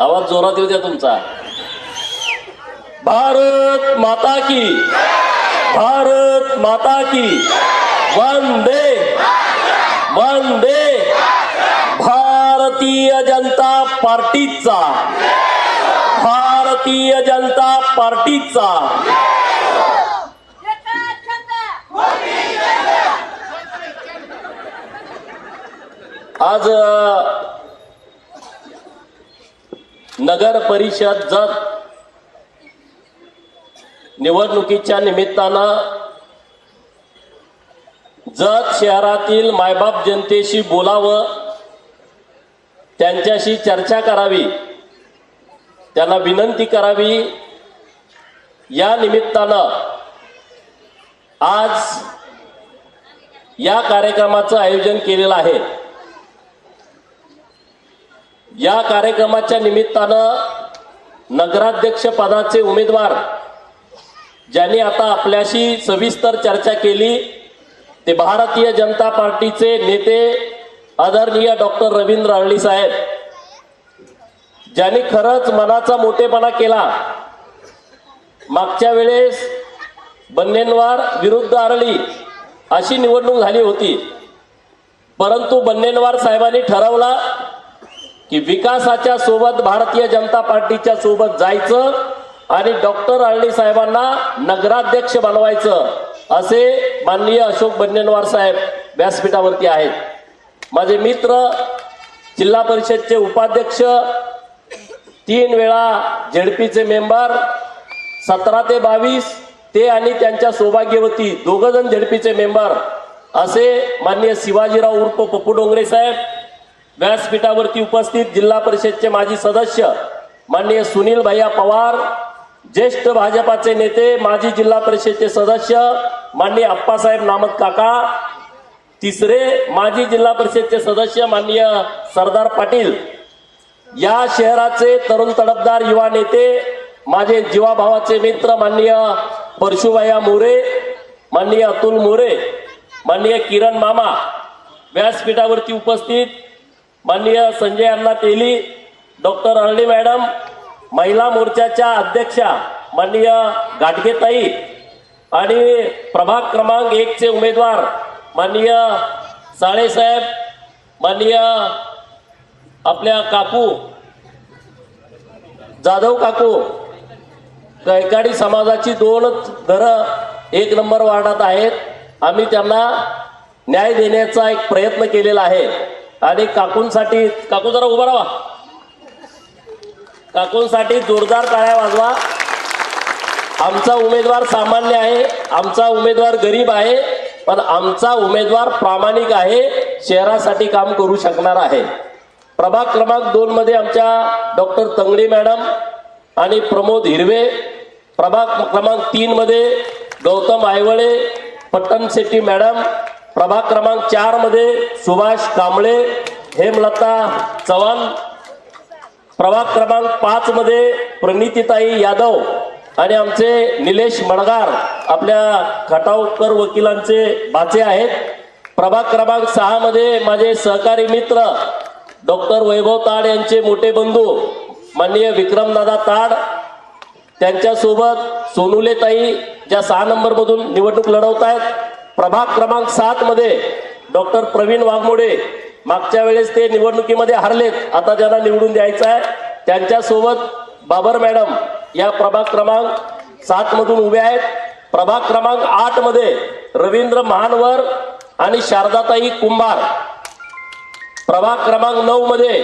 आवाज जोरात येऊ द्या तुमचा. भारत माता की. भारत माता की. वंदे. वंदे. भारतीय जनता पार्टीचा. भारतीय जनता पार्टीचा. आज नगर परिषद जत निवडणुकीच्या निमित्तानं जत शहरातील मायबाप जनतेशी बोलावं त्यांच्याशी चर्चा करावी त्यांना विनंती करावी या निमित्तानं आज या कार्यक्रमाचं आयोजन केलेलं आहे. या कार्यक्रमाच्या निमित्तानं नगराध्यक्ष पदाचे उमेदवार ज्यांनी आता आपल्याशी सविस्तर चर्चा केली ते भारतीय जनता पार्टीचे नेते आदरणीय डॉक्टर रवींद्र अरळी साहेब ज्यांनी खरंच मनाचा मोठेपणा केला. मागच्या वेळेस बन्नेनवार विरुद्ध आरळी अशी निवडणूक झाली होती. परंतु बन्नेनवार साहेबांनी ठरवला की विकासाच्या सोबत भारतीय जनता पार्टीच्या सोबत जायचं आणि डॉक्टर आळणी साहेबांना नगराध्यक्ष बनवायचं असे माननीय अशोक बन्नेनवार साहेब व्यासपीठावरती आहेत. माझे मित्र जिल्हा परिषदचे उपाध्यक्ष तीन वेळा झेडपीचे मेंबर सतरा ते बावीस ते आणि त्यांच्या सौभाग्यवती दोघ जण झेडपीचे मेंबर असे माननीय शिवाजीराव उर्फ पप्पू डोंगरे साहेब व्यासपीठावरती उपस्थित जिल्हा परिषदचे माजी सदस्य माननीय सुनील भैया पवार ज्येष्ठ भाजपाचे नेते माजी जिल्हा परिषदचे सदस्य माननीय अप्पासाहेब नामत काका तिसरे माजी जिल्हा परिषदचे सदस्य माननीय सरदार पाटील या शहराचे तरुण तडफदार युवा नेते माझे जीवाभावाचे मित्र माननीय परशुभया मोरे माननीय अतुल मोरे माननीय किरण मामा व्यासपीठावरती उपस्थित माननीय संजय अण्णा तेली डॉक्टर अर्णी मॅडम महिला मोर्चाच्या अध्यक्षा माननीय गाडगेताई आणि प्रभाग क्रमांक एकचे उमेदवार माननीय साळेसाहेब माननीय आपल्या काकू जाधव काकू कैकाडी समाजाची दोनच घरं एक नंबर वार्डात आहेत. आम्ही त्यांना न्याय देण्याचा एक प्रयत्न केलेला आहे. आणि काकूंसाठी काकू जरा उभा राहा. काकूंसाठी जोरदार टाळ्या वाजवा. आमचा उमेदवार सामान्य आहे आमचा उमेदवार गरीब आहे पण आमचा उमेदवार प्रामाणिक आहे शहरासाठी काम करू शकणार आहे. प्रभाग क्रमांक दोन मध्ये आमच्या डॉक्टर तंगडे मॅडम आणि प्रमोद हिरवे. प्रभाग क्रमांक तीन मध्ये गौतम आयवळे पट्टण शेट्टी मॅडम प्रभाग क्रमांक चारमध्ये सुभाष कांबळे हेमलता चव्हाण. प्रभाग क्रमांक पाच मध्ये प्रणितीताई यादव आणि आमचे निलेश मडगार आपल्या खटावकर वकिलांचे बाचे आहेत. प्रभाग क्रमांक सहा मध्ये माझे सहकारी मित्र डॉक्टर वैभव ताड यांचे मोठे बंधू माननीय विक्रमदादा ताड त्यांच्यासोबत सोनुलेताई ज्या सहा नंबरमधून निवडणूक लढवत आहेत प्रभाग क्रमांक सात मध्ये डॉक्टर प्रवीण वाघमोडे मागच्या वेळेस ते निवडणुकीमध्ये हरलेत. आता ज्यांना निवडून द्यायचं आहे त्यांच्यासोबत बाबर मॅडम या प्रभाग क्रमांक सात मधून उभे आहेत. प्रभाग क्रमांक आठमध्ये रवींद्र महानवर आणि शारदाताई कुंभार. प्रभाग क्रमांक नऊ मध्ये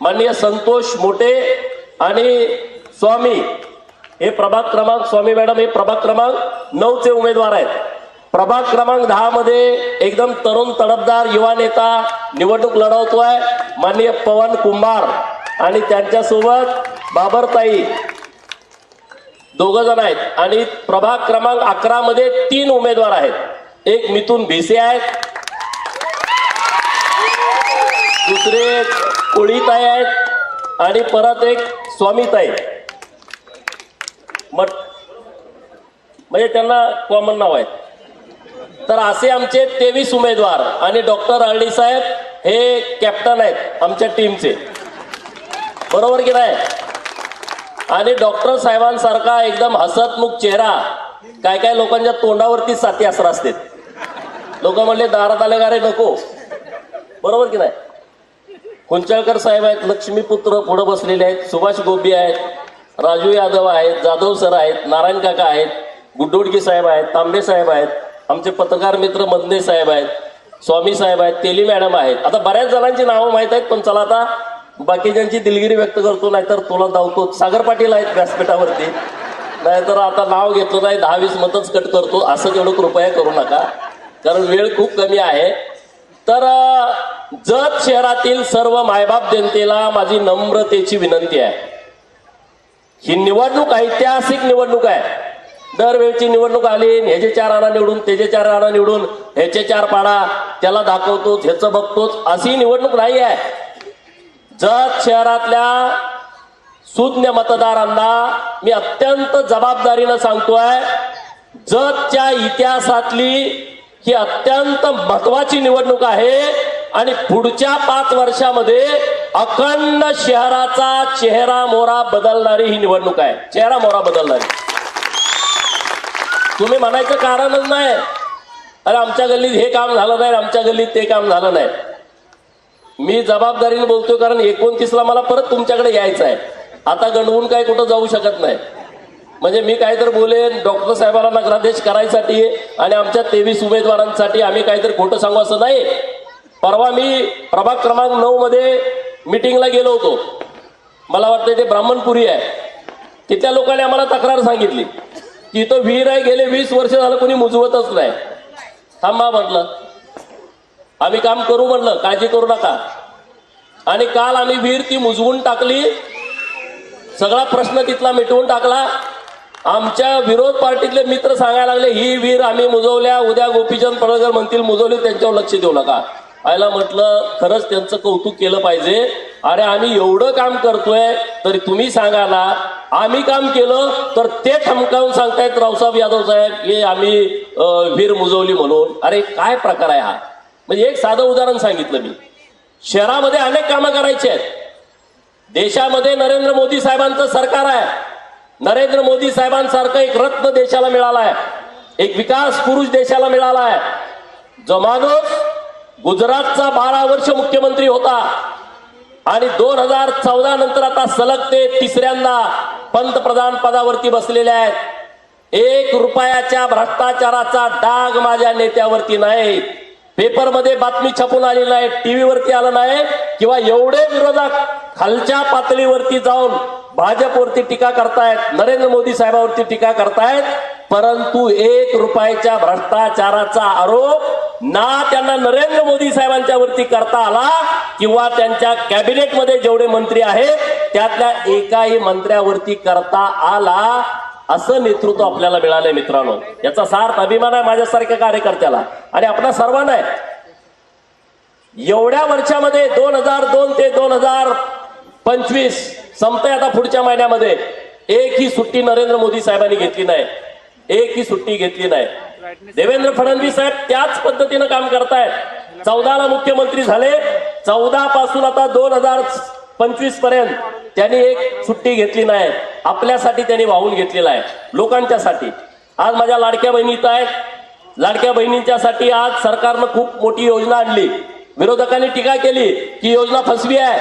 माननीय संतोष मोटे आणि स्वामी. हे प्रभाग क्रमांक स्वामी मॅडम हे प्रभाग क्रमांक नऊचे उमेदवार आहेत. प्रभाग क्रमांक दहा मध्ये एकदम तरुण तडफदार युवा नेता निवडणूक लढवतोय माननीय पवन कुंभार आणि त्यांच्यासोबत बाबरताई. दोघ जण आहेत. आणि प्रभाग क्रमांक अकरा मध्ये तीन उमेदवार आहेत. एक मिथून भिसे आहेत. दुसरे कोळीताई आहेत. आणि परत एक स्वामीताई. मग म्हणजे त्यांना कॉमन नाव आहेत. तर असे आमचे तेवीस उमेदवार आणि डॉक्टर अरळी साहेब हे कॅप्टन आहेत आमच्या टीमचे. बरोबर की नाही? आणि डॉक्टर साहेबांसारखा एकदम हसतमुख चेहरा काय काय लोकांच्या तोंडावरती साथी असर असते लोक म्हणले दारात आले का रे नको. बरोबर की नाही? कुंचळकर साहेब आहेत लक्ष्मीपुत्र पुढे बसलेले आहेत सुभाष गोबी आहेत राजू यादव आहेत जाधव सर आहेत नारायण काका आहेत गुड्डोडकी साहेब आहेत तांबे साहेब आहेत आमचे पत्रकार मित्र मदने साहेब आहेत स्वामी साहेब आहेत तेली मॅडम आहेत. आता बऱ्याच जणांची नावं माहीत आहेत पण चला आता बाकीच्यांची दिलगिरी व्यक्त करतो नाहीतर तुला धावतो. सागर पाटील आहेत व्यासपीठावरती. नाहीतर आता नाव घेतलं नाही दहा वीस मतच कट करतो. असं तेवढं कृपया करू नका कारण वेळ खूप कमी आहे. तर जत शहरातील सर्व मायबाप जनतेला माझी नम्रतेची विनंती आहे. ही निवडणूक ऐतिहासिक निवडणूक आहे. दरवेळची निवडणूक आली आणि ह्याचे चार आणा निवडून त्याचे चार आणा निवडून ह्याचे चार पाडा त्याला दाखवतोच ह्याचं बघतोच अशी निवडणूक नाही आहे. जत शहरातल्या सुज्ञ मतदारांना मी अत्यंत जबाबदारीनं सांगतोय जतच्या इतिहासातली ही अत्यंत महत्वाची निवडणूक आहे आणि पुढच्या पाच वर्षामध्ये अखंड शहराचा चेहरा मोरा बदलणारी ही निवडणूक आहे. चेहरा मोरा बदलणारी. तुम्ही म्हणायचं कारणच नाही. अरे आमच्या गल्लीत हे काम झालं नाही आमच्या गल्लीत ते काम झालं नाही. मी जबाबदारीने बोलतोय कारण एकोणतीसला मला परत तुमच्याकडे यायचं आहे. आता गणवून काय कुठं जाऊ शकत नाही. म्हणजे मी काहीतरी बोलेन डॉक्टर साहेबांना नगराधीश करायसाठी आणि आमच्या तेवीस उमेदवारांसाठी आम्ही काहीतरी खोटं सांगू असं नाही. परवा मी प्रभाग क्रमांक नऊ मध्ये मिटिंगला गेलो होतो. मला वाटतं ते ब्राह्मणपुरी आहे. तिथल्या लोकांनी आम्हाला तक्रार सांगितली. की इथं विहीर आहे गेले वीस वर्ष झालं कोणी मुजवतच नाही. थांबा म्हटलं. आम्ही काम करू म्हणलं काळजी करू नका. आणि काल आम्ही विहीर ती मुजवून टाकली. सगळा प्रश्न तिथला मिटवून टाकला. आमच्या विरोध पार्टीतले मित्र सांगायला लागले ही विहीर आम्ही मुजवल्या उद्या गोपीचंद पडळकर म्हणतील मुजवली त्यांच्यावर लक्ष देऊ नका. आयला म्हटलं खरंच त्यांचं कौतुक केलं पाहिजे. अरे आम्ही एवढं काम करतोय तरी तुम्ही सांगा ना आम्ही काम केलं तर ते ठमकावून सांगतायत रावसाहेब यादव साहेब हे आम्ही वीर मुजवली म्हणून. अरे काय प्रकार आहे हा? म्हणजे एक साधं उदाहरण सांगितलं मी. शहरामध्ये अनेक कामं करायची आहेत. देशामध्ये नरेंद्र मोदी साहेबांचं सरकार आहे. नरेंद्र मोदी साहेबांसारखं एक रत्न देशाला मिळाला आहे. एक विकास पुरुष देशाला मिळाला आहे. जो माणूस गुजरातचा बारा वर्ष मुख्यमंत्री होता आणि दोन हजार चौदा नंतर आता सलग ते तिसऱ्यांदा पंतप्रधान पदावरती बसलेले आहेत. एक रुपयाच्या भ्रष्टाचाराचा डाग माझ्या नेत्यावरती नाही. पेपरमध्ये बातमी छापून आली नाही टीव्हीवरती आलं नाही किंवा एवढे विरोधक खालच्या पातळीवरती जाऊन भाजपवरती टीका करतायत नरेंद्र मोदी साहेबावरती टीका करतायत परंतु एक रुपयाच्या भ्रष्टाचाराचा आरोप ना त्यांना नरेंद्र मोदी साहेबांच्या वरती करता आला किंवा त्यांच्या कॅबिनेटमध्ये जेवढे मंत्री आहेत त्यातल्या एकाही मंत्र्यावरती करता आला असं नेतृत्व आपल्याला मिळालंय मित्रांनो. याचा सार्थ अभिमान आहे माझ्यासारख्या कार्यकर्त्याला. आणि आपल्या सर्वांना आहे. एवढ्या वर्षामध्ये दोन हजार दोन ते दोन हजार पंचवीस संपतंय आता पुढच्या महिन्यामध्ये. एक ही सुट्टी नरेंद्र मोदी साहेबांनी घेतली नाही. एक ही सुट्टी घेतली नाही. देवेंद्र फडणवीस साहेब त्याच पद्धतीनं काम करतायत. चौदाला मुख्यमंत्री झाले. चौदा पासून आता दोन हजार पंचवीसपर्यंत त्यांनी एक सुट्टी घेतली नाही. आपल्यासाठी त्यांनी वाहून घेतलेला आहे. लोकांच्यासाठी. आज माझ्या लाडक्या बहिणी इथं आहेत. लाडक्या बहिणींच्यासाठी आज सरकारनं खूप मोठी योजना आणली. विरोधकांनी टीका केली की योजना फसवी आहे.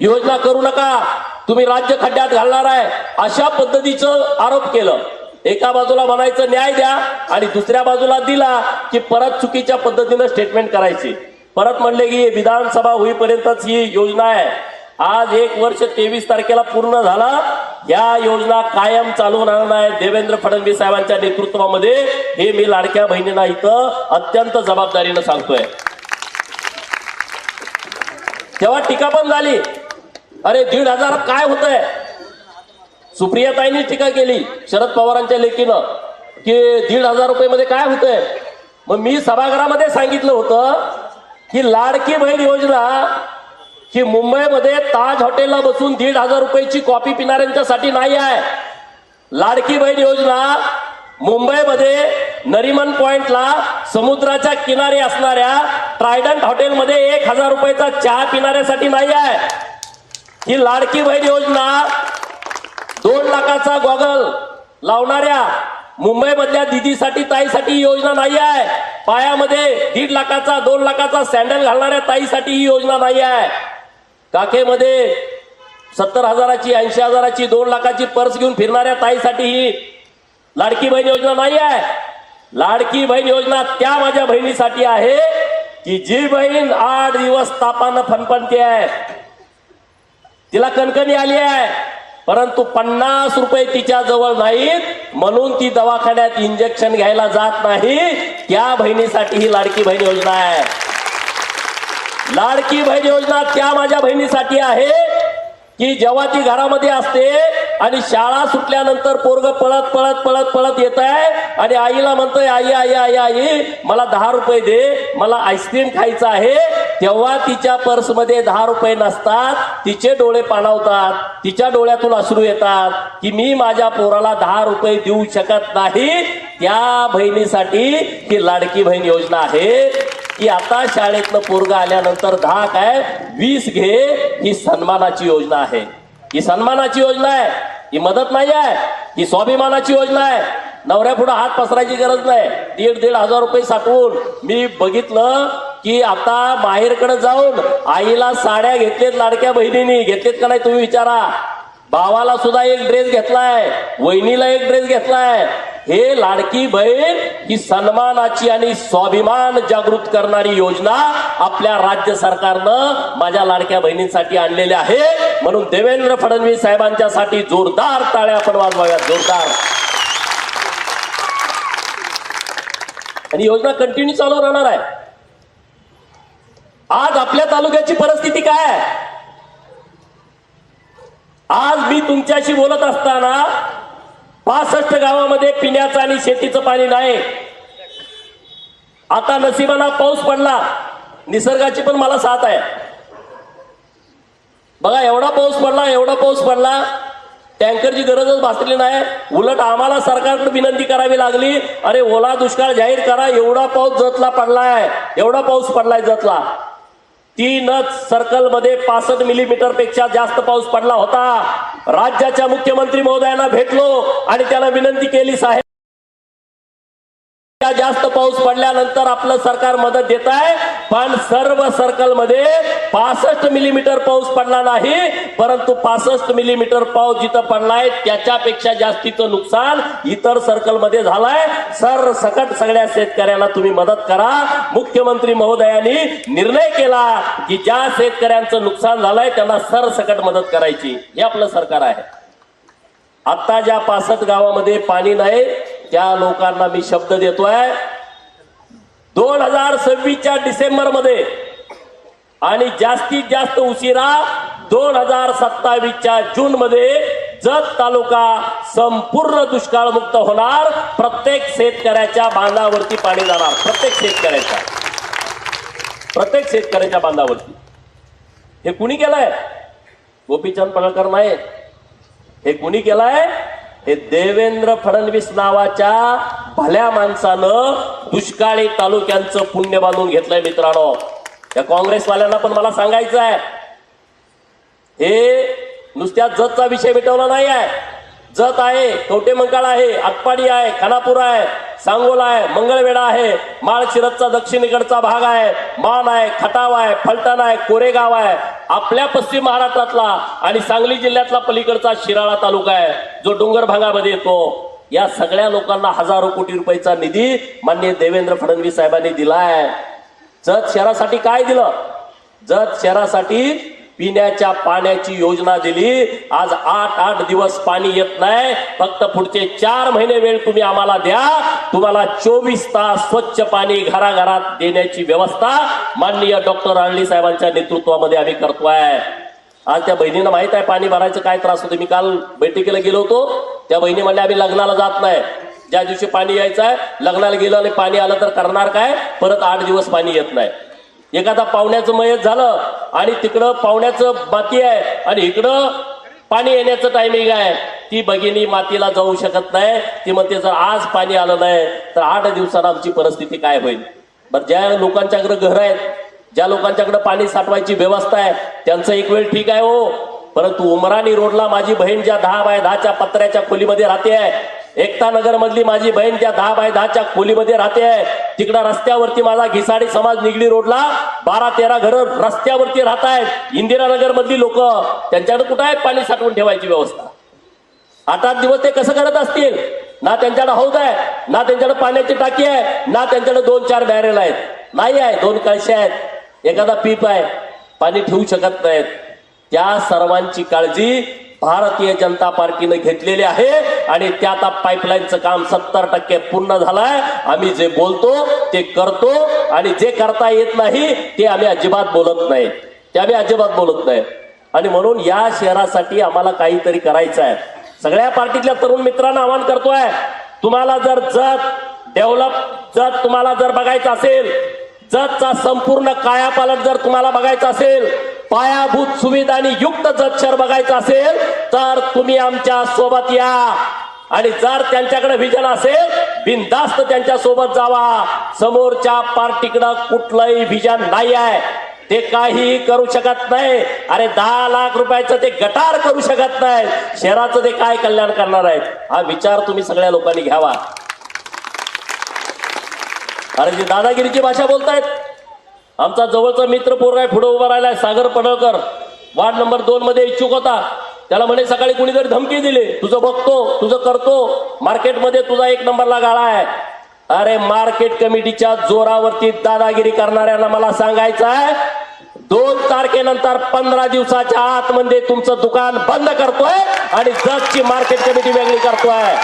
योजना करू नका. तुम्ही राज्य खड्ड्यात घालणार आहे. अशा पद्धतीचं आरोप केलं. एका बाजूला म्हणायचं न्याय द्या आणि दुसऱ्या बाजूला दिला की परत चुकीच्या पद्धतीनं स्टेटमेंट करायची. परत म्हणले की विधानसभा होईपर्यंतच ही योजना आहे. आज एक वर्ष तेवीस तारखेला पूर्ण झाला. या योजना कायम चालू राहणार आहे देवेंद्र फडणवीस साहेबांच्या नेतृत्वामध्ये हे मी लाडक्या बहिणींना इथं अत्यंत जबाबदारीनं सांगतोय. तेव्हा टीका पण झाली. अरे दीड हजार काय होतंय? सुप्रियाताईंनी टीका केली शरद पवारांच्या लेखीनं की दीड हजार रुपये मध्ये काय होतंय? मग मी सभागृहामध्ये सांगितलं होतं की लाडकी बहीण योजना ही मुंबईमध्ये ताज हॉटेलला बसून दीड हजार रुपयाची कॉफी पिणाऱ्यांच्यासाठी नाही आहे. लाडकी बहीण योजना मुंबईमध्ये नरिमन पॉइंटला समुद्राच्या किनारी असणाऱ्या ट्रायडंट हॉटेलमध्ये एक हजार रुपयाचा चहा पिणाऱ्यासाठी नाही आहे. ही लाडकी बहीण योजना दोन लाखाचा गॉगल लावणाऱ्या मुंबईमधल्या दिदीसाठी ताईसाठी ही योजना नाही आहे. पायामध्ये दीड लाखाचा दोन लाखाचा सँडल घालणाऱ्या ताईसाठी ही योजना नाही आहे. काखेमध्ये सत्तर हजाराची ऐंशी हजाराची दोन लाखाची पर्स घेऊन फिरणाऱ्या ताईसाठी ही लाडकी बहीण योजना नाही आहे. लाडकी बहीण योजना त्या माझ्या बहिणीसाठी आहे की जी बहीण आठ दिवस तापानं फणफणते आहे. तिला कणकणी आली आहे परंतु पन्नास रुपये तिच्या जवळ नाहीत म्हणून ती दवाखान्यात इंजेक्शन घ्यायला जात नाही. त्या बहिणीसाठी ही लाडकी बहीण योजना आहे. लाडकी बहीण योजना त्या माझ्या बहिणीसाठी आहे की जेव्हा ती घरामध्ये असते आणि शाळा सुटल्यानंतर पोरग पळत पळत पळत पळत येत आहे आणि आईला म्हणतोय आई आई आई आई मला दहा रुपये दे मला आईस्क्रीम खायचं आहे. तेव्हा तिच्या पर्समध्ये दहा रुपये नसतात तिचे डोळे पाणावतात तिच्या डोळ्यातून अश्रू येतात की मी माझ्या पोराला दहा रुपये देऊ शकत नाही. त्या बहिणीसाठी ही लाडकी बहीण योजना आहे. की आता शाळेतनं पोरग आल्यानंतर दहा काय? वीस घे ही सन्मानाची योजना आहे. ही सन्मानाची योजना आहे. ही मदत नाही आहे. ही स्वाभिमानाची योजना आहे. नवऱ्या पुढे हात पसरायची गरज नाही. दीड दीड हजार रुपये साठवून मी बघितलं की आता माहेरकडे जाऊन आईला साड्या घेतलेत लाडक्या बहिणीनी. घेतलेत का नाही तुम्ही विचारा. भावाला सुद्धा एक ड्रेस घेतलाय वहिनीला एक ड्रेस घेतलाय. हे लाडकी बहीण ही सन्मानाची आणि स्वाभिमान जागृत करणारी योजना आपल्या राज्य सरकारनं माझ्या लाडक्या बहिणींसाठी आणलेली आहे. म्हणून देवेंद्र फडणवीस साहेबांच्यासाठी जोरदार टाळ्या आपण वाजवाव्यात जोरदार. आणि योजना कंटिन्यू चालू राहणार आहे. आज आपल्या तालुक्याची परिस्थिती काय आहे? आज मी तुमच्याशी बोलत असताना पासष्ट गावामध्ये पिण्याचं आणि शेतीचं पाणी नाही. आता नशिबाना पाऊस पडला. निसर्गाची पण मला साथ आहे. बघा एवढा पाऊस पडला एवढा पाऊस पडला. टँकरची गरजच भासली नाही. उलट आम्हाला सरकारकडे विनंती करावी लागली. अरे ओला दुष्काळ जाहीर करा. एवढा पाऊस जतला पडलाय. एवढा पाऊस पडलाय जतला. तीनच सर्कलमध्ये पासष्ट मिलीमीटरपेक्षा जास्त पाऊस पडला होता. राज्याच्या मुख्यमंत्री महोदयांना भेटलो आणि त्याला विनंती केली साहेब. जास्त पाऊस पडल्यानंतर आपलं सरकार मदत देत आहे. पण सर्व सर्कलमध्ये पासष्ट मिलीमीटर पाऊस पडला नाही. परंतु पासष्ट मिलीमीटर पाऊस जिथं पडलाय त्याच्यापेक्षा जास्तीचं नुकसान इतर सर्कलमध्ये झालंय. सर सकट सगळ्या शेतकऱ्यांना तुम्ही मदत करा. मुख्यमंत्री महोदयांनी निर्णय केला की ज्या शेतकऱ्यांचं नुकसान झालंय त्यांना सरसकट मदत करायची. हे आपलं सरकार आहे. आता ज्या पासष्ट गावामध्ये पाणी नाही त्या लोकांना मी शब्द देतोय. दोन हजार सव्वीसच्या डिसेंबरमध्ये आणि जास्तीत जास्त उशिरा दोन हजार सत्तावीसच्या जून मध्ये जत तालुका संपूर्ण दुष्काळमुक्त होणार. प्रत्येक शेतकऱ्याच्या बांधावरती पाणी जाणार. प्रत्येक शेतकऱ्याच्या. प्रत्येक शेतकऱ्याच्या बांधावरती. हे कुणी केलंय? गोपीचंद पडळकर नाही हे कुणी केलंय? हे देवेंद्र फडणवीस नावाच्या भल्या माणसानं दुष्काळी तालुक्यांचं पुण्य बांधून घेतलंय मित्रांनो. या काँग्रेसवाल्यांना पण मला सांगायचं आहे हे नुसत्या जतचा विषय मिटवला नाही आहे जत आहे कवटे आहे आटपाडी आहे खानापूर आहे सांगोला आहे मंगळवेढा आहे माळशिरसचा दक्षिणेकडचा भाग आहे मान आहे खटाव आहे फलटण आहे कोरेगाव आहे. आपल्या पश्चिम महाराष्ट्रातला आणि सांगली जिल्ह्यातला पलीकडचा शिराळा तालुका आहे जो डोंगर भागामध्ये येतो. या सगळ्या लोकांना हजारो कोटी रुपयाचा निधी मान्य देवेंद्र फडणवीस साहेबांनी दिलाय. जत शहरासाठी काय दिलं? जत शहरासाठी पिण्याच्या पाण्याची योजना दिली. आज आठ आठ दिवस पाणी येत नाही. फक्त पुढचे चार महिने वेळ तुम्ही आम्हाला द्या. तुम्हाला चोवीस तास स्वच्छ पाणी घराघरात देण्याची व्यवस्था माननीय डॉक्टर अळली साहेबांच्या नेतृत्वामध्ये आम्ही करतोय. आज त्या बहिणीनं माहीत आहे पाणी भरायचं काय त्रास होतो. मी काल बैठकीला गेलो होतो. त्या बहिणी म्हणल्या आम्ही लग्नाला जात नाही. ज्या दिवशी पाणी यायचं आहे लग्नाला गेलं आणि पाणी आलं तर करणार काय? परत आठ दिवस पाणी येत नाही. एखादा पाहुण्याचं मयत झालं आणि तिकडं पाहुण्याचं माती आहे आणि इकडं पाणी येण्याचं टायमिंग आहे ती भगिनी मातीला जाऊ शकत नाही. ती म्हणते जर आज पाणी आलं नाही तर आठ दिवसात आमची परिस्थिती काय होईल? बरं ज्या लोकांच्याकडे घर आहेत ज्या लोकांच्याकडे पाणी साठवायची व्यवस्था आहे त्यांचं एक वेळ ठीक आहे हो. परंतु उमराणी रोडला माझी बहीण ज्या दहा बाय दहाच्या पत्र्याच्या खोलीमध्ये राहते आहे एकता नगर मधली माझी बहीण त्या दहा बाय दहाच्या खोलीमध्ये राहते. आहे तिकडं रस्त्यावरती माझा घिसाडी समाज निगडी रोडला बारा तेरा घरं रस्त्यावरती राहत आहेत. इंदिरानगर मधली लोक त्यांच्याकडे कुठं आहे? पाणी साठवून ठेवायची व्यवस्था. आठ आठ दिवस ते कसं करत असतील? ना त्यांच्याकडे हौद आहे ना त्यांच्याकडे पाण्याची टाकी आहे ना त्यांच्याकडे दोन चार बॅरेल आहेत. नाही आहे दोन कळशे आहेत. एखादा पीप आहे पाणी ठेवू शकत नाहीत. त्या सर्वांची काळजी भारतीय जनता पार्टीनं घेतलेले आहे आणि त्या आता पाईपलाईनचं काम सत्तर टक्के पूर्ण झालंय. आम्ही जे बोलतो ते करतो आणि जे करता येत नाही ते आम्ही अजिबात बोलत नाही. ते आम्ही अजिबात बोलत नाही. आणि म्हणून या शहरासाठी आम्हाला काहीतरी करायचं आहे. सगळ्या पार्टीतल्या तरुण मित्रांना आवाहन करतोय तुम्हाला जर जत डेव्हलप जत तुम्हाला जर बघायचं असेल जतचा संपूर्ण कायापालट जर तुम्हाला बघायचा असेल पायाभूत सुविधांनी युक्त जर शहर बघायचं असेल तर तुम्ही आमच्यासोबत या. आणि जर त्यांच्याकडे विजन असेल बिनधास्त त्यांच्यासोबत जावा. समोरच्या पार्टीकडं कुठलंही विजन नाही आहे. ते काही करू शकत नाही. अरे दहा लाख रुपयाचं ते गटार करू शकत नाही. शहराचं ते काय कल्याण करणार आहेत? हा विचार तुम्ही सगळ्या लोकांनी घ्यावा. अरे जे दादागिरीची भाषा बोलतायत आमचा जवळचा मित्र पोरगा पुढे उभा राहिलाय सागर पडळकर. वार्ड नंबर दोन मध्ये इच्छुक होता. त्याला म्हणे सकाळी कुणीतरी धमकी दिली. तुझं बघतो तुझं करतो. मार्केटमध्ये तुझा एक नंबरला गाळा आहे. अरे मार्केट कमिटीच्या जोरावरती दादागिरी करणाऱ्यांना मला सांगायचं आहे दोन तारखेनंतर पंधरा दिवसाच्या आतमध्ये तुमचं दुकान बंद करतोय आणि जगची मार्केट कमिटी वेगळी करतोय.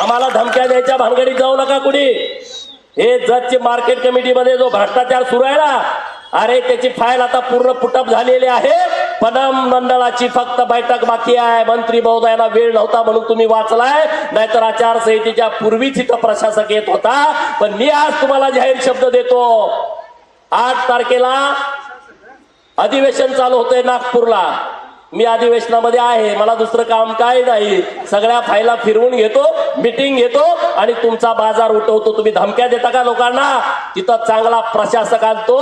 आम्हाला धमक्या द्यायच्या भानगडीत जाऊ नका कुणी. हे जजचे मार्केट कमिटीमध्ये जो भ्रष्टाचार सुरू आहे ना अरे त्याची फाईल आता पूर्ण पुटअप झालेली आहे. पदम मंडळाची फक्त बैठक बाकी आहे. मंत्री महोदयांना वेळ नव्हता म्हणून तुम्ही वाचलाय. नाहीतर आचारसंहितेच्या पूर्वीच इथं प्रशासक येत होता. पण मी आज तुम्हाला जाहीर शब्द देतो. आठ तारखेला अधिवेशन चालू होतंय नागपूरला. मी अधिवेशनामध्ये आहे मला दुसरं काम काय नाही. सगळ्या फायला फिरवून घेतो मिटिंग घेतो आणि तुमचा बाजार उठवतो. तुम्ही धमक्या देता का लोकांना? तिथं चांगला प्रशासक आणतो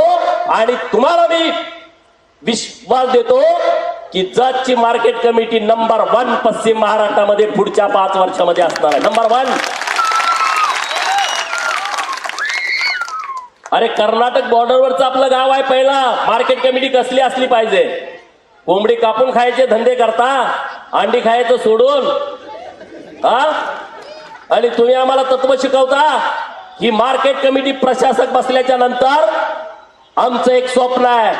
आणि तुम्हाला मी विश्वास देतो की जजची मार्केट कमिटी नंबर वन पश्चिम महाराष्ट्रामध्ये पुढच्या पाच वर्षामध्ये असणार आहे. Number one. अरे कर्नाटक बॉर्डरवरचं आपलं गाव आहे पहिला. मार्केट कमिटी कसली असली पाहिजे? कोंबडी कापून खायचे धंदे करता अंडी खायचं सोडून. हा? आणि तुम्ही आम्हाला तत्व शिकवता ही मार्केट कमिटी प्रशासक बसल्याच्या नंतर आमचं एक स्वप्न आहे.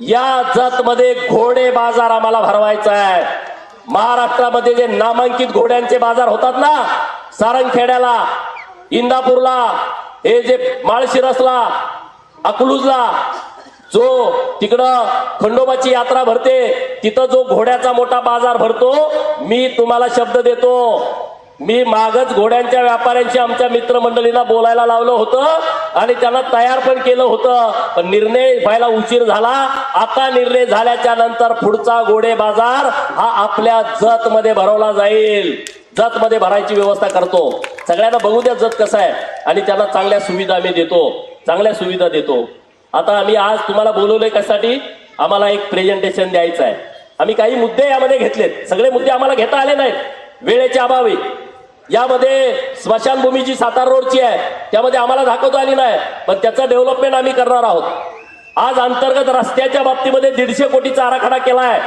या जतमध्ये घोडे बाजार आम्हाला भरवायचा आहे. महाराष्ट्रामध्ये जे नामांकित घोड्यांचे बाजार होतात ना सारंगखेड्याला इंदापूरला हे जे माळशिरसला अकलूजला जो तिकडं खंडोबाची यात्रा भरते तिथं जो घोड्याचा मोठा बाजार भरतो मी तुम्हाला शब्द देतो. मी मागच घोड्यांच्या व्यापाऱ्यांशी आमच्या मित्रमंडळींना बोलायला लावलं होतं आणि त्यांना तयार पण केलं होतं. पण निर्णय व्हायला उशीर झाला. आता निर्णय झाल्याच्यानंतर पुढचा घोडे बाजार हा आपल्या जत मध्ये भरवला जाईल. जत मध्ये भरायची व्यवस्था करतो. सगळ्यांना बघू द्या जत कसं आहे. आणि त्यांना चांगल्या सुविधा मी देतो. चांगल्या सुविधा देतो. आता आम्ही आज तुम्हाला बोलवलंय कशासाठी? आम्हाला एक प्रेझेंटेशन द्यायचं आहे. आम्ही काही मुद्दे यामध्ये घेतलेत. सगळे मुद्दे आम्हाला घेता आले नाहीत. वेळेच्या अभावी. यामध्ये स्मशानभूमी सातारा रोडची आहे. त्यामध्ये आम्हाला दाखवता आली नाही. पण त्याचं डेव्हलपमेंट आम्ही करणार आहोत. आज अंतर्गत रस्त्याच्या बाबतीमध्ये दीडशे कोटीचा आराखडा केला आहे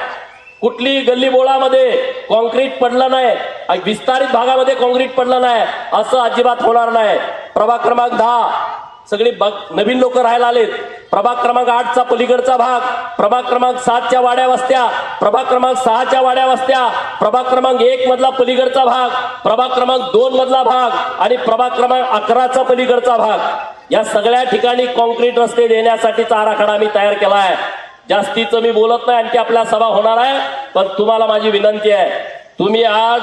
कुठली गल्ली बोळामध्ये कॉन्क्रीट पडलं नाही. विस्तारित भागामध्ये कॉन्क्रीट पडलं नाही. असं अजिबात होणार नाही. प्रभाग क्रमांक दहा. सगळी बग- नवीन लोक राहायला आलेत. प्रभाग क्रमांक आठचा पलीकडचा भाग प्रभाग क्रमांक सातच्या वाड्या वस्त्या प्रभाग क्रमांक सहाच्या वाड्या वस्त्या प्रभाग क्रमांक एक मधला पलीकडचा भाग प्रभाग क्रमांक दोन मधला भाग आणि प्रभाग क्रमांक अकराचा पलीकडचा भाग. या सगळ्या ठिकाणी कॉन्क्रीट रस्ते देण्यासाठीचा आराखडा मी तयार केला आहे जास्तीचं मी बोलत नाही आणखी आपल्या सभा होणार आहे पण तुम्हाला माझी विनंती आहे. तुम्ही आज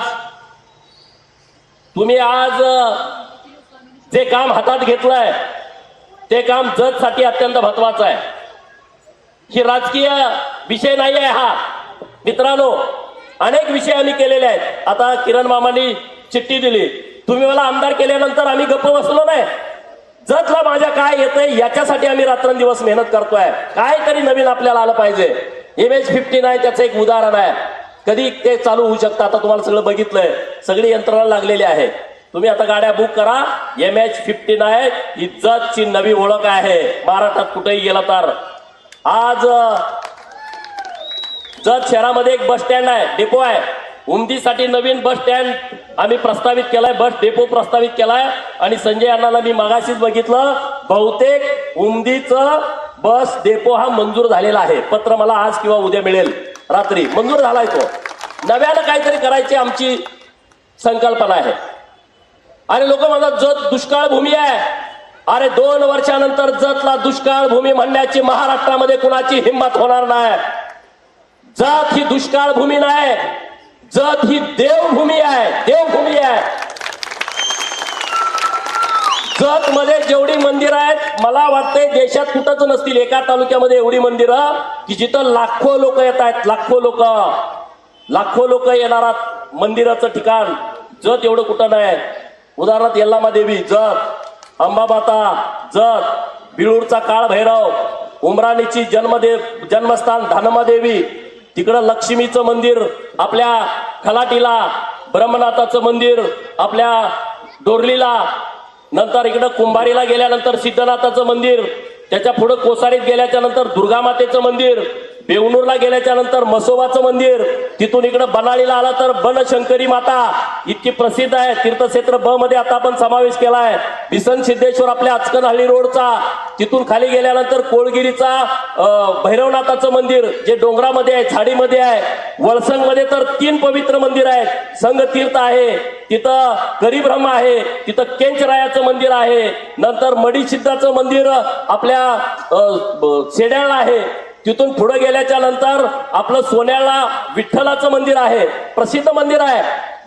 तुम्ही आज जे काम हातात घेतलंय ते काम जजसाठी अत्यंत महत्वाचं आहे. ही राजकीय विषय नाही आहे हा. मित्रांनो अनेक विषय आम्ही केलेले आहेत. आता किरण मामांनी चिठ्ठी दिली. तुम्ही मला आमदार केल्यानंतर आम्ही गप्प बसलो नाही. जतला माझ्या काय येतंय याच्यासाठी आम्ही रात्रंदिवस मेहनत करतोय. काय तरी नवीन आपल्याला आलं पाहिजे. एम एच फिफ्टी नाईन त्याचं एक उदाहरण आहे. कधी ते चालू होऊ शकतं? आता तुम्हाला सगळं बघितलंय. सगळी यंत्रणा लागलेली आहे. तुम्ही आता गाड्या बुक करा. एम एच फिफ्टी नाईन ही जगची नवी ओळख आहे. महाराष्ट्रात कुठेही गेला तर. आज जत शहरामध्ये एक बस स्टँड आहे. डेपो आहे. उमदीसाठी नवीन बस स्टँड आम्ही प्रस्तावित केलाय. बस डेपो प्रस्तावित केलाय. आणि संजय अण्णाला मी मगाशीच बघितलं. बहुतेक उमदीचं बस डेपो हा मंजूर झालेला आहे. पत्र मला आज किंवा उद्या मिळेल. रात्री. मंजूर झालाय तो. नव्यानं काहीतरी करायची आमची संकल्पना आहे. आणि लोक म्हणतात जत दुष्काळ भूमी आहे. अरे दोन वर्षानंतर जतला दुष्काळ भूमी म्हणण्याची महाराष्ट्रामध्ये कुणाची हिंमत होणार नाही. जत ही दुष्काळ भूमी नाही जत ही देवभूमी आहे देवभूमी आहे. जत मध्ये जेवढी मंदिरं आहेत मला वाटतंय देशात कुठंच नसतील एका तालुक्यामध्ये एवढी मंदिरं की जिथं लाखो लोक येत आहेत लाखो लोक. लाखो लोक येणारा मंदिराचं ठिकाण जत एवढं कुठं नाही. उदाहरणार्थ यल्लामा देवी जत अंबाबाता जत बिळूरचा काळ भैरव उमराणीची जन्मदेव जन्मस्थान धनमादेवी तिकडं लक्ष्मीचं मंदिर आपल्या खलाटीला ब्रह्मनाथाचं मंदिर आपल्या डोरलीला नंतर इकडं कुंभारीला गेल्यानंतर सिद्धनाथाचं मंदिर त्याच्या पुढं कोसारीत गेल्याच्यानंतर दुर्गामातेचं मंदिर बेवणूरला गेल्याच्यानंतर मसोबाचं मंदिर तिथून इकडं बनाळीला आला तर बनशंकरी माता. इतकी प्रसिद्ध आहे तीर्थक्षेत्र ब मध्ये आता आपण समावेश केलाय. बिसन सिद्धेश्वर आपल्या अचकनहಳ್ಳಿ रोडचा तिथून खाली गेल्यानंतर कोळगिरीचा भैरवनाथाचं मंदिर जे डोंगरामध्ये आहे झाडीमध्ये आहे. वळसंगमध्ये तर तीन पवित्र मंदिर आहेत. संघ तीर्थ आहे तिथं करीब्रह्म आहे तिथं केंचरायाचं मंदिर आहे. नंतर मडीसिद्धाचं मंदिर आपल्या शेड्याला आहे. तिथून पुढे गेल्याच्यानंतर आपलं सोन्याला विठ्ठलाचं मंदिर आहे प्रसिद्ध मंदिर आहे.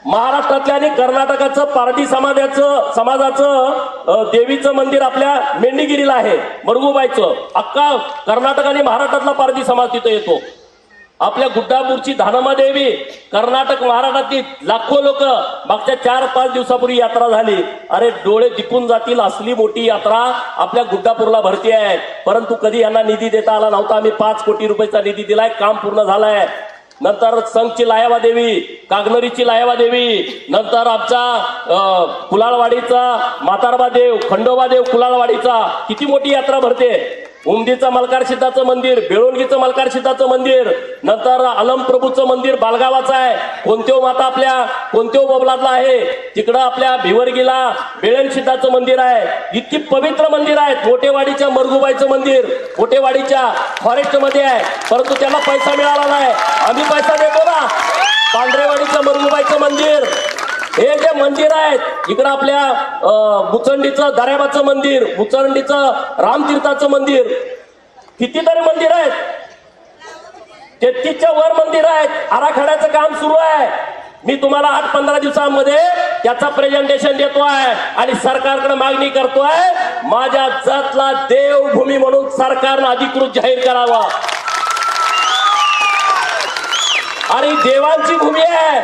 महाराष्ट्रातल्या आणि कर्नाटकाचं पार्टी समाजाचं समाजाचं देवीचं मंदिर आपल्या मेंढीगिरीला आहे मरगुबाईचं. अख्खा कर्नाटक आणि महाराष्ट्रातला पार्टी समाज तिथं येतो. आपल्या गुड्डापूरची धानमा देवी कर्नाटक महाराष्ट्रातील लाखो लोक मागच्या चार पाच दिवसापूर्वी यात्रा झाली. अरे डोळे दिपून जातील असली मोठी यात्रा आपल्या गुड्डापूरला भरती आहे. परंतु कधी यांना निधी देता आला नव्हता. आम्ही पाच कोटी रुपयाचा निधी दिलाय. काम पूर्ण झालंय. नंतर संघची लायवा देवी कागनरीची लायवा देवी नंतर आमचा कुलाळवाडीचा मातारबा देव खंडोबा देव कुलाळवाडीचा किती मोठी यात्रा भरते? उमदीचं मलकार सिद्धाचं मंदिर बेळोणगीचं मलकार सिद्धाचं मंदिर नंतर अलम प्रभूचं मंदिर बालगावाचं आहे. कोणत्यो माता आपल्या कोणत्या बोबलातला आहे? तिकडं आपल्या भिवरगीला बेळण सिद्धाचं मंदिर आहे. इतकी पवित्र मंदिर आहेत मोठेवाडीच्या मरगुबाईचं मंदिर मोठेवाडीच्या फॉरेस्टमध्ये आहे. परंतु त्याला पैसा मिळाला नाही. आम्ही पैसा देतो ना. पांढरेवाडीचं मरगुबाईचं मंदिर हे जे मंदिर आहेत इकडं आपल्या मुचंडीचं दर्याबाचं मंदिर मुचंडीचं रामतीर्थाचं मंदिर कितीतरी मंदिर आहेत. तेहतीसच्या वर मंदिर आहेत. आराखड्याचं काम सुरू आहे. मी तुम्हाला आठ पंधरा दिवसांमध्ये त्याचा प्रेझेंटेशन आहे आणि सरकारकडे मागणी करतोय माझ्या जातला देवभूमी म्हणून सरकारनं अधिकृत जाहीर करावा. आणि देवांची भूमी आहे.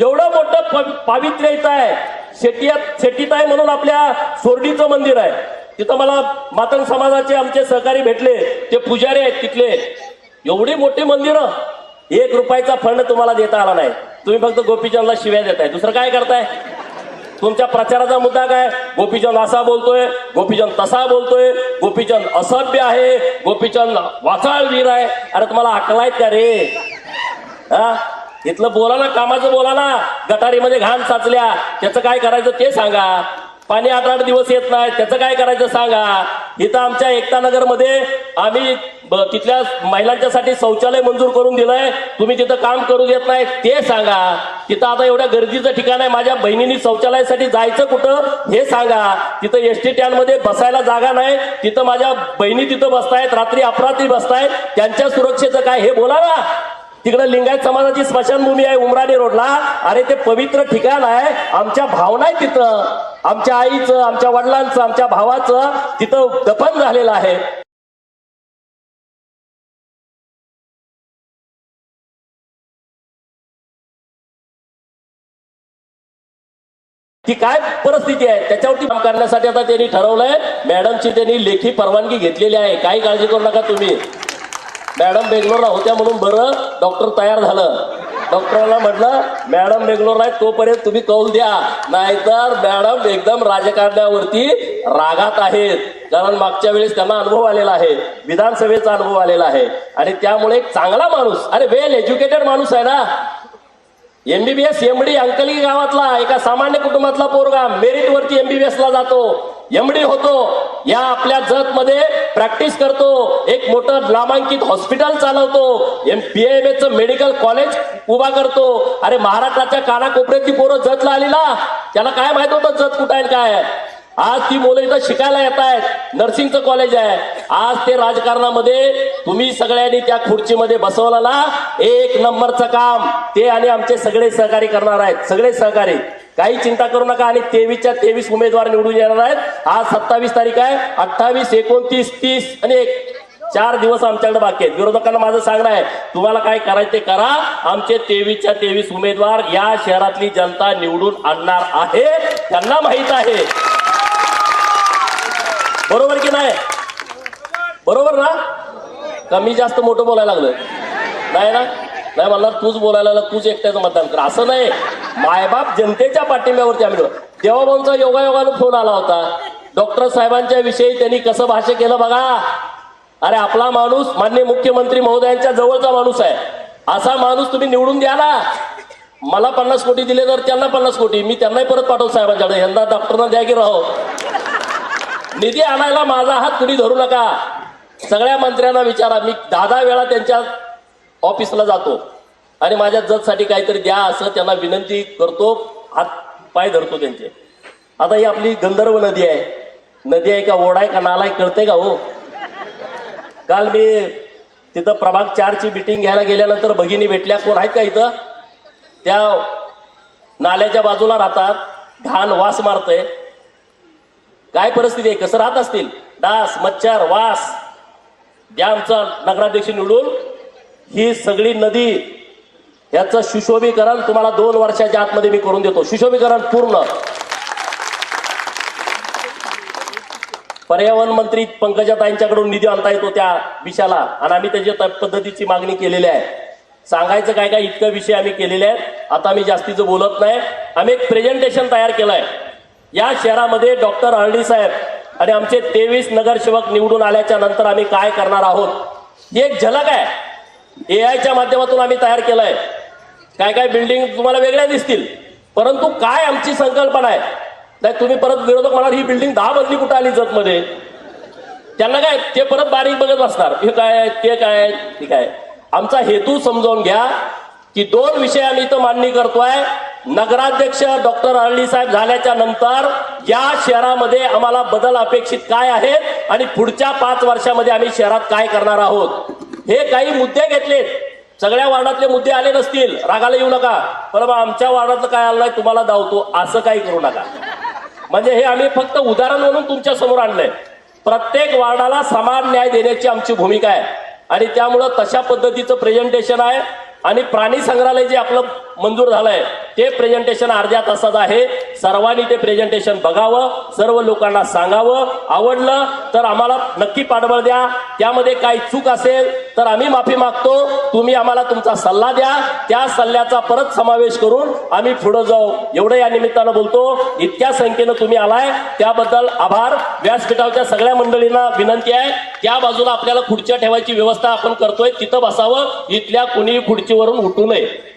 एवढं मोठं पावित्र्य इथं आहे. शेतीत शेटीत आहे म्हणून आपल्या सोरडीचं मंदिर आहे. तिथं मला मातंग समाजाचे आमचे सहकारी भेटले. ते पुजारी आहेत तिथले. एवढी मोठी मंदिरं एक रुपयाचा फंड तुम्हाला देता आला नाही. तुम्ही फक्त गोपीचंदला शिव्या देताय. दुसरं काय करताय? तुमच्या प्रचाराचा मुद्दा काय? गोपीचंद असा बोलतोय गोपीचंद तसा बोलतोय गोपीचंद असभ्य आहे गोपीचंद वाचाळवीर आहे. अरे तुम्हाला अकलायत का रे? हा? इथलं बोला ना कामाचं बोला ना. गटारीमध्ये घाण साचल्या. त्याचं काय करायचं ते सांगा. पाणी आठ आठ दिवस येत नाही त्याचं काय करायचं सांगा. इथं आमच्या एकता आम्ही ब- तिथल्या महिलांच्यासाठी शौचालय मंजूर करून दिलंय. तुम्ही तिथं काम करू देत नाही ते सांगा. तिथं आता एवढ्या गर्दीचं ठिकाण आहे माझ्या बहिणीनी शौचालयासाठी जायचं कुठं हे सांगा. तिथं एस टी स्टँडमध्ये बसायला जागा नाही. तिथं माझ्या बहिणी तिथं बसतायत रात्री अपरात्री बसतायत. त्यांच्या सुरक्षेचं काय हे बोला ना. तिकडे लिंगायत समाजाची स्मशानभूमी आहे उमराणी रोडला. अरे ते पवित्र ठिकाण आहे. आमच्या भावना आहे तिथं. आमच्या आईचं आमच्या वडिलांचं आमच्या भावाचं तिथं दफन झालेलं आहे. ती काय परिस्थिती आहे? त्याच्यावरती काम करण्यासाठी आता त्यांनी ठरवलंय. मॅडमची त्यांनी लेखी परवानगी घेतलेली आहे. काही काळजी करू नका तुम्ही. मॅडम बेंगलोरला होत्या म्हणून बरं डॉक्टर तयार झालं. डॉक्टरांना म्हटलं मॅडम बेंगलोर आहे तोपर्यंत तुम्ही कौल द्या. नाहीतर मॅडम एकदम राजकारण्यावरती रागात आहेत. कारण मागच्या वेळेस त्यांना अनुभव आलेला आहे. विधानसभेचा अनुभव आलेला आहे. आणि त्यामुळे एक चांगला माणूस अरे वेल एज्युकेटेड माणूस आहे ना. एमबीबीएस एमडी अंकली गावातला एका सामान्य कुटुंबातला पोरगा मेरिट वरती एमबीबीएस ला जातो. एमडी होतो. या आपल्या जत मध्ये प्रॅक्टिस करतो. एक मोठं नामांकित हॉस्पिटल चालवतो. M P M H medical college उभा करतो. अरे महाराष्ट्राच्या कानाकोपऱ्यातली पोरं जतला आली ना त्याला काय माहीत होतं जत कुठं आहे काय? आज ती मुलं इथं शिकायला येत आहेत. नर्सिंगचं कॉलेज आहे. आज ते राजकारणामध्ये तुम्ही सगळ्यांनी त्या खुर्चीमध्ये बसवला ना एक नंबरचं काम. ते आणि आमचे सगळे सहकारी करणार आहेत. सगळे सहकारी. काही चिंता करू नका आणि तेवीसच्या तेवीस उमेदवार निवडून येणार आहेत. आज सत्तावीस तारीख आहे. अठ्ठावीस एकोणतीस तीस आणि एक. चार दिवस आमच्याकडे बाकी आहेत. विरोधकांना माझं सांगणं आहे तुम्हाला काय करायचं ते करा. आमचे तेवीसच्या तेवीस उमेदवार या शहरातली जनता निवडून आणणार आहे. त्यांना माहीत आहे. बरोबर की नाही? बरोबर ना? कमी जास्त मोठं बोलायला लागलं नाही ना? नाही मला तूच बोलायला तूच एकट्याचं मतदान कर. असं नाही. मायबाप जनतेच्या पाठिंब्यावरती आम्ही देवाभाऊंचा योगायोगानं फोन आला होता. डॉक्टर साहेबांच्या विषयी त्यांनी कसं भाष्य केलं बघा. अरे आपला माणूस मान्य मुख्यमंत्री महोदयांच्या जवळचा माणूस आहे. असा माणूस तुम्ही निवडून द्या ना. मला पन्नास कोटी दिले तर त्यांना पन्नास कोटी. मी त्यांनाही परत पाठवतो साहेबांच्याकडे. यंदा डॉक्टरना द्या की राहो. निधी आणायला माझा हात कुणी धरू नका. सगळ्या मंत्र्यांना विचारा. मी दहा दहा वेळा त्यांच्या ऑफिसला जातो. आणि माझ्या जजसाठी काहीतरी द्या असं त्यांना विनंती करतो हात पाय धरतो त्यांचे. आता ही आपली गंधर्व नदी आहे. नदी आहे का ओढा आहे का नाला आहे कळतंय का हो? काल मी तिथं प्रभाग चारची मिटिंग घ्यायला गेल्यानंतर भगिनी भेटल्या. कोण आहेत का इथं? त्या नाल्याच्या बाजूला राहतात. घाण वास मारतय. काय परिस्थिती आहे? कसं राहत असतील? डास मच्छर वास. द्या आमचा नगराध्यक्ष निवडून. ही सगळी नदी याचं सुशोभीकरण तुम्हाला दोन वर्षाच्या आतमध्ये मी करून देतो. सुशोभीकरण पूर्ण. पर्यावरण मंत्री पंकजाताईंच्याकडून निधी आणता येतो त्या विषयाला. आणि आम्ही त्याच्या पद्धतीची मागणी केलेली आहे. सांगायचं काय काय इतकं विषय आम्ही केलेले आहेत. आता मी जास्तीचं बोलत नाही. आम्ही एक प्रेझेंटेशन तयार केलंय. या शहरामध्ये डॉक्टर हळडी साहेब आणि आमचे तेवीस नगरसेवक निवडून आल्याच्यानंतर आम्ही काय करणार आहोत? ही एक झलक आहे. ए आयच्या माध्यमातून आम्ही तयार केलंय. काय काय बिल्डिंग तुम्हाला वेगळ्या दिसतील. परंतु काय आमची संकल्पना आहे? नाही तुम्ही परत विरोधक म्हणाल ही बिल्डिंग दहा मजली कुठं आली जतमध्ये त्यांना काय ते परत बारीक बघत बसणार. हे काय आहे, ते काय आहे, आहे. आमचा हेतू समजावून घ्या की दोन विषय आम्ही इथं मांडणी करतोय. नगराध्यक्ष डॉक्टर अरळी साहेब झाल्याच्यानंतर या शहरामध्ये आम्हाला बदल अपेक्षित काय आहेत आणि पुढच्या पाच वर्षामध्ये आम्ही शहरात काय करणार आहोत? हे काही मुद्दे घेतलेत. सगळ्या वार्डातले मुद्दे आले नसतील. रागाला येऊ नका. बरं बा आमच्या वार्डातलं काय आलं नाही तुम्हाला धावतो. असं काही करू नका. म्हणजे हे आम्ही फक्त उदाहरण म्हणून तुमच्यासमोर आणलंय. प्रत्येक वार्डाला समान न्याय देण्याची आमची भूमिका आहे. आणि त्यामुळं तशा पद्धतीचं प्रेझेंटेशन आहे. आणि प्राणी संग्रहालय जे आपलं मंजूर झालंय. ते प्रेझेंटेशन अर्ध्या तासाचं आहे. सर्वांनी ते प्रेझेंटेशन बघावं सर्व लोकांना सांगावं. आवडलं तर आम्हाला नक्की पाठबळ द्या. त्यामध्ये काही चूक असेल तर आम्ही माफी मागतो. तुम्ही आम्हाला तुमचा सल्ला द्या. त्या सल्ल्याचा परत समावेश करून आम्ही पुढे जाऊ. एवढं या निमित्तानं बोलतो. इतक्या संख्येनं तुम्ही आलाय. त्याबद्दल आभार. व्यासपीठावरच्या सगळ्या मंडळींना विनंती आहे. त्या बाजूला आपल्याला खुर्च्या ठेवायची व्यवस्था आपण करतोय. तिथं बसावं. इथल्या कुणीही खुर्चीवरून उठू नये.